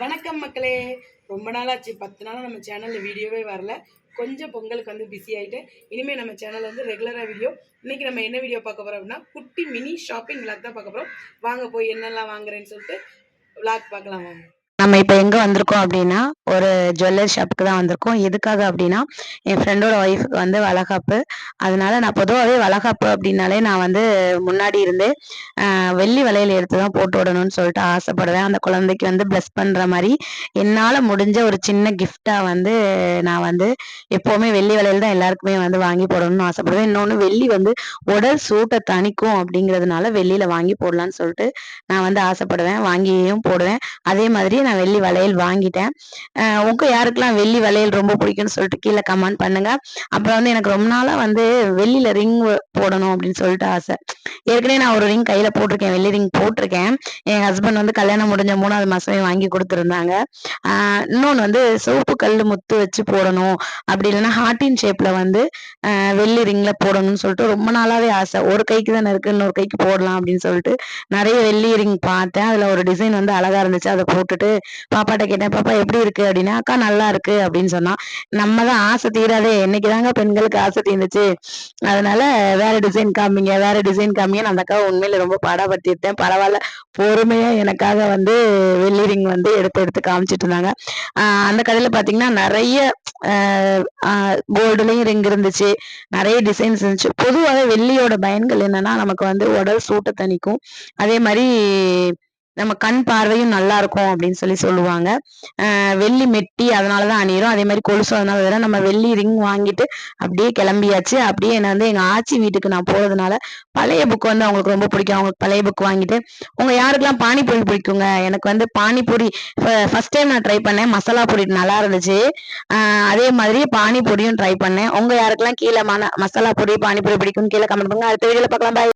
வணக்கம் மக்களே. ரொம்ப நாளாச்சு. பத்து நாளாக நம்ம சேனலில் வீடியோவே வரல. கொஞ்சம் பொங்கலுக்கு வந்து பிஸி ஆகிட்டு இனிமேல் நம்ம சேனலில் வந்து ரெகுலராக வீடியோ இன்றைக்கி நம்ம என்ன வீடியோ பார்க்க போகிறோம் அப்படின்னா குட்டி மினி ஷாப்பிங் விளாக் தான் பார்க்க போகிறோம் வாங்க போய் என்னெல்லாம் வாங்குறேன்னு சொல்லிட்டு விளாக் பார்க்கலாம் வாங்க. நம்ம இப்போ எங்கே வந்திருக்கோம் அப்படின்னா ஒரு ஜுவல்லரி ஷாப்புக்கு தான் வந்திருக்கோம். எதுக்காக அப்படின்னா என் ஃப்ரெண்டோட ஒய்ஃப் வந்து வளகாப்பு. அதனால நான் பொதுவாகவே வளகாப்பு அப்படின்னாலே நான் வந்து முன்னாடி இருந்தே வெள்ளி வளையல் எடுத்து தான் போட்டு விடணும்னு சொல்லிட்டு ஆசைப்படுவேன். அந்த குழந்தைக்கு வந்து ப்ளஸ் பண்ணுற மாதிரி என்னால் முடிஞ்ச ஒரு சின்ன கிஃப்டாக வந்து நான் வந்து எப்போவுமே வெள்ளி வளையல் தான் எல்லாருக்குமே வந்து வாங்கி போடணும்னு ஆசைப்படுவேன். இன்னொன்று வெள்ளி வந்து உடல் சூட்டை தணிக்கும் அப்படிங்கிறதுனால வெள்ளியில் வாங்கி போடலான்னு சொல்லிட்டு நான் வந்து ஆசைப்படுவேன். வாங்கியும் போடுவேன். அதே மாதிரி நான் வெள்ளி வளையல் வாங்கிட்டேன். உங்க யாருக்கெல்லாம் வெள்ளி வளையல் ரொம்ப பிடிக்கும்னு சொல்லிட்டு கீழே கமெண்ட் பண்ணுங்க. அப்புறம் வந்து எனக்கு ரொம்ப நாளா வந்து வெள்ளியில ரிங் போடணும் அப்படின்னு சொல்லிட்டு ஆசை. ஏற்கனவே நான் ஒரு ரிங் கையில போட்டிருக்கேன் வெள்ளி ரிங் போட்டிருக்கேன். என் ஹஸ்பண்ட் வந்து கல்யாணம் முடிஞ்ச மூணாவது மாசமே வாங்கி கொடுத்துருந்தாங்க. ஆஹ் இன்னொன்று வந்து சிவப்பு கல் முத்து வச்சு போடணும். அப்படி இல்லைன்னா ஹார்டின் ஷேப்ல வந்து ஆஹ் வெள்ளி ரிங்ல போடணும்னு சொல்லிட்டு ரொம்ப நாளாவே ஆசை. ஒரு கைக்கு தானே இருக்கு இன்னொரு கைக்கு போடலாம் அப்படின்னு சொல்லிட்டு நிறைய வெள்ளி ரிங் பார்த்தேன். அதுல ஒரு டிசைன் வந்து அழகா இருந்துச்சு. அதை போட்டுட்டு பாப்பாட்ட கேட்டேன் பாப்பா எப்படி இருக்கு? அப்படின்னா அக்கா நல்லா இருக்கு. அப்படின்னு சொன்னா நம்ம தான் ஆசை தீராதே. என்னைக்குதாங்க பெண்களுக்கு ஆசை தீர்ந்துச்சு அதனால வேற டிசைன் காமிங்க வேற டிசைன் காமிங்க நான் அந்த அக்காவை உண்மையில ரொம்ப பாடப்படுத்திட்டேன் பரவாயில்ல பொறுமையா எனக்காக வந்து வெள்ளி ரிங் வந்து எடுத்து எடுத்து காமிச்சிட்டு இருந்தாங்க. அந்த கடையில் பாத்தீங்கன்னா நிறைய கோல்டுலையும் ரிங் இருந்துச்சு நிறைய டிசைன்ஸ் இருந்துச்சு. பொதுவாக வெள்ளியோட பயன்கள் என்னன்னா நமக்கு வந்து உடல் சூட்டை தணிக்கும். அதே மாதிரி நம்ம கண் பார்வையும் நல்லா இருக்கும் அப்படின்னு சொல்லி சொல்லுவாங்க. வெள்ளி மெட்டி அதனாலதான் அணியிரும் அதே மாதிரி கொலுசு அதனால வேற. நம்ம வெள்ளி ரிங் வாங்கிட்டு அப்படியே கிளம்பியாச்சு. அப்படியே என்ன வந்து எங்க ஆச்சி வீட்டுக்கு நான் போறதுனால பழைய புக் வந்து அவங்களுக்கு ரொம்ப பிடிக்கும். அவங்களுக்கு பழைய புக் வாங்கிட்டு உங்க யாருக்கெல்லாம் பானிபூரி பிடிக்குங்க? எனக்கு வந்து பானிபூரி ஃபர்ஸ்ட் டைம் நான் ட்ரை பண்ணேன். மசாலா பூரி நல்லா இருந்துச்சு. அதே மாதிரி பானிபூரியும் ட்ரை பண்ணேன். உங்க யாருக்கெல்லாம் கீழே மசாலா பூரி பானிபூரி பிடிக்கும் கீழே கமெண்ட் பண்ணுங்க. அடுத்த வீடியோல பார்க்கலாம். பாய்